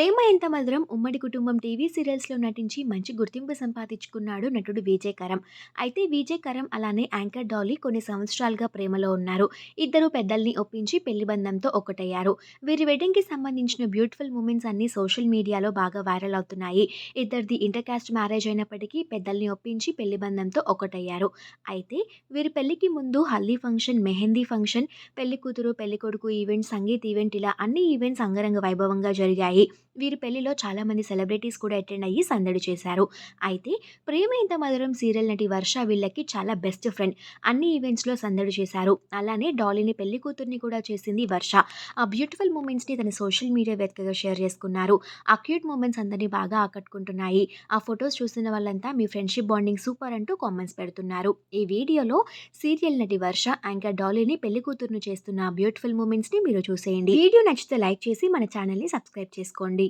ప్రేమ ఎంత మధురం ఉమ్మడి కుటుంబం టీవీ సీరియల్స్‌లో నటించి మంచి గుర్తింపు సంపాదించుకున్నాడు నటుడు విజయ్ కరం. అయితే విజయ్ కరం అలానే యాంకర్ డాలీ కొన్ని సంవత్సరాలుగా ప్రేమలో ఉన్నారు. ఇద్దరు పెద్దల్ని ఒప్పించి పెళ్ళి బంధంతో ఒకటయ్యారు వీరి వెడ్డింగ్‌కి సంబంధించిన బ్యూటిఫుల్ మూమెంట్స్ అన్నీ సోషల్ మీడియాలో బాగా వైరల్ అవుతున్నాయి. ఇద్దరిది ఇంటర్ కాస్ట్ మ్యారేజ్ అయినప్పటికీ పెద్దల్ని ఒప్పించి పెళ్ళి బంధంతో ఒకటయ్యారు అయితే వీరి పెళ్ళికి ముందు హల్దీ ఫంక్షన్, మెహందీ ఫంక్షన్, పెళ్ళి కూతురు, పెళ్ళికొడుకు ఈవెంట్, సంగీత్ ఈవెంట్ ఇలా అన్ని ఈవెంట్స్ అంగరంగ వైభవంగా జరిగాయి. వీరి పెళ్ళిలో చాలామంది సెలబ్రిటీస్ కూడా అటెండ్ అయ్యి సందడి చేశారు. అయితే 'ప్రేమ ఇంత మధురం' సీరియల్ నటి వర్ష వీళ్ళకి చాలా బెస్ట్ ఫ్రెండ్. అన్ని ఈవెంట్స్‌లో సందడి చేశారు. అలానే డాలీని పెళ్ళి కూతుర్ని కూడా చేసింది వర్ష. ఆ బ్యూటిఫుల్ మూమెంట్స్‌ని తన సోషల్ మీడియా వేదికగా షేర్ చేసుకున్నారు. ఆ క్యూట్ మూమెంట్స్ అందరిని బాగా ఆకట్టుకుంటున్నాయి. ఆ ఫొటోస్ చూసిన వాళ్ళంతా మీ ఫ్రెండ్‌షిప్ బాండింగ్ సూపర్ అంటూ కామెంట్స్ పెడుతున్నారు. ఈ వీడియోలో సీరియల్ నటి వర్ష, యాంకర్ డాలీని పెళ్ళి కూతురుని చేస్తున్న బ్యూటిఫుల్ మూమెంట్స్‌ని మీరు చూసేయండి. వీడియో నచ్చితే లైక్ చేసి మన ఛానల్‌ని సబ్స్క్రైబ్ చేసుకోండి.